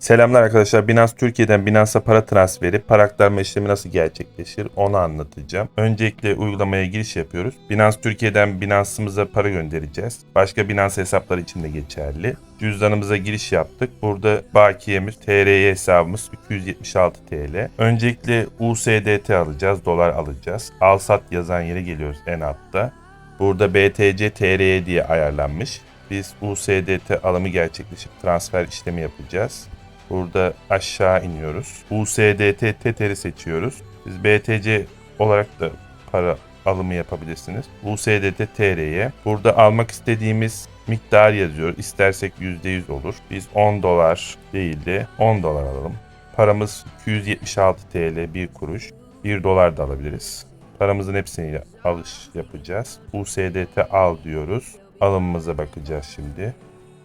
Selamlar arkadaşlar. Binance Türkiye'den Binance'a para transferi, para aktarma işlemi nasıl gerçekleşir onu anlatacağım. Öncelikle uygulamaya giriş yapıyoruz. Binance Türkiye'den Binance'ımıza para göndereceğiz. Başka Binance hesapları için de geçerli. Cüzdanımıza giriş yaptık. Burada bakiyemiz, TRY hesabımız 276 TL. Öncelikle USDT alacağız, dolar alacağız. Al sat yazan yere geliyoruz en altta. Burada BTC TRY diye ayarlanmış. Biz USDT alımı gerçekleşip transfer işlemi yapacağız. Burada aşağı iniyoruz. USDT Tether'i seçiyoruz. Biz BTC olarak da para alımı yapabilirsiniz. USDT TR'ye. Burada almak istediğimiz miktar yazıyor. İstersek %100 olur. Biz 10 dolar değil de 10 dolar alalım. Paramız 276 TL 1 kuruş. 1 dolar da alabiliriz. Paramızın hepsini alış yapacağız. USDT al diyoruz. Alımımıza bakacağız şimdi.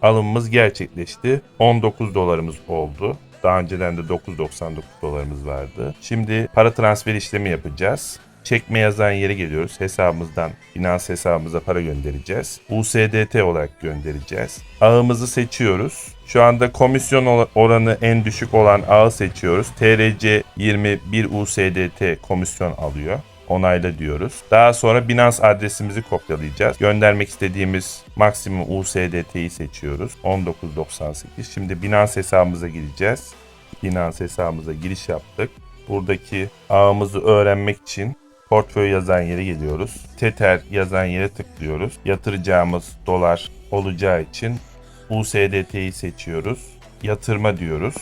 Alımımız gerçekleşti. 19 dolarımız oldu. Daha önceden de 9.99 dolarımız vardı. Şimdi para transfer işlemi yapacağız. Çekme yazan yere geliyoruz. Hesabımızdan Binance hesabımıza para göndereceğiz. USDT olarak göndereceğiz. Ağımızı seçiyoruz. Şu anda komisyon or- oranı en düşük olan ağı seçiyoruz. TRC 21 USDT komisyon alıyor onayla diyoruz. Daha sonra Binance adresimizi kopyalayacağız. Göndermek istediğimiz maksimum USDT'yi seçiyoruz. 19.98. Şimdi Binance hesabımıza gireceğiz. Binance hesabımıza giriş yaptık. Buradaki ağımızı öğrenmek için portföy yazan yere geliyoruz. Tether yazan yere tıklıyoruz. Yatıracağımız dolar olacağı için USDT'yi seçiyoruz. Yatırma diyoruz.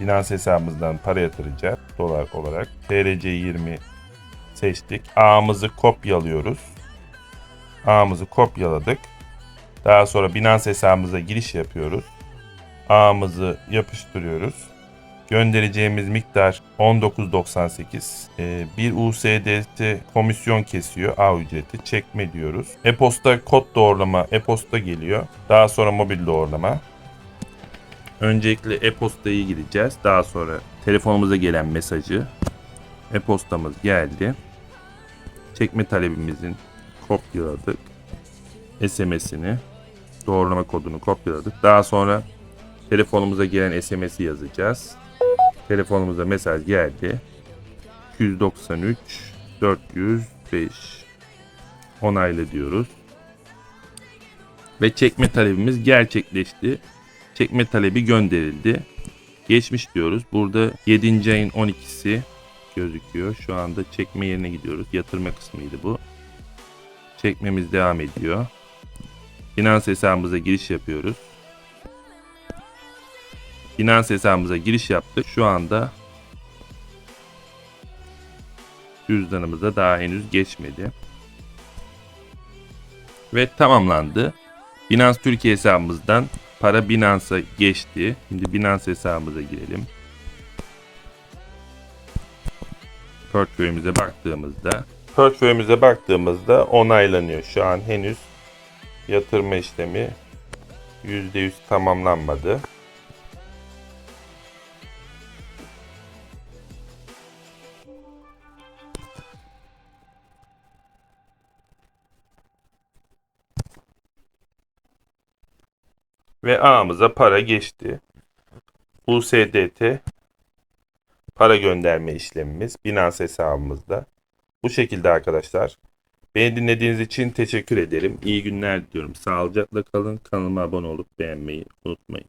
Binance hesabımızdan para yatıracağız dolar olarak. TRC 20 seçtik. Ağımızı kopyalıyoruz. Ağımızı kopyaladık. Daha sonra Binance hesabımıza giriş yapıyoruz. Ağımızı yapıştırıyoruz. Göndereceğimiz miktar 19.98. Ee, bir USDT komisyon kesiyor ağ ücreti. Çekme diyoruz. E-posta kod doğrulama e-posta geliyor. Daha sonra mobil doğrulama. Öncelikle e-postayı gireceğiz. Daha sonra telefonumuza gelen mesajı e-postamız geldi. Çekme talebimizin kopyaladık. SMS'ini, doğrulama kodunu kopyaladık. Daha sonra telefonumuza gelen SMS'i yazacağız. Telefonumuza mesaj geldi. 293 405 onayla diyoruz. Ve çekme talebimiz gerçekleşti. Çekme talebi gönderildi. Geçmiş diyoruz. Burada 7. ayın 12'si gözüküyor. Şu anda çekme yerine gidiyoruz. Yatırma kısmıydı bu. Çekmemiz devam ediyor. Binance hesabımıza giriş yapıyoruz. Binance hesabımıza giriş yaptık. Şu anda cüzdanımıza daha henüz geçmedi. Ve tamamlandı. Binance Türkiye hesabımızdan para Binance'a geçti. Şimdi Binance hesabımıza girelim. Portföyümüze baktığımızda portföyümüze baktığımızda onaylanıyor. Şu an henüz yatırma işlemi %100 tamamlanmadı. Ve ağımıza para geçti. USDT para gönderme işlemimiz Binance hesabımızda. Bu şekilde arkadaşlar. Beni dinlediğiniz için teşekkür ederim. İyi günler diliyorum. Sağlıcakla kalın. Kanalıma abone olup beğenmeyi unutmayın.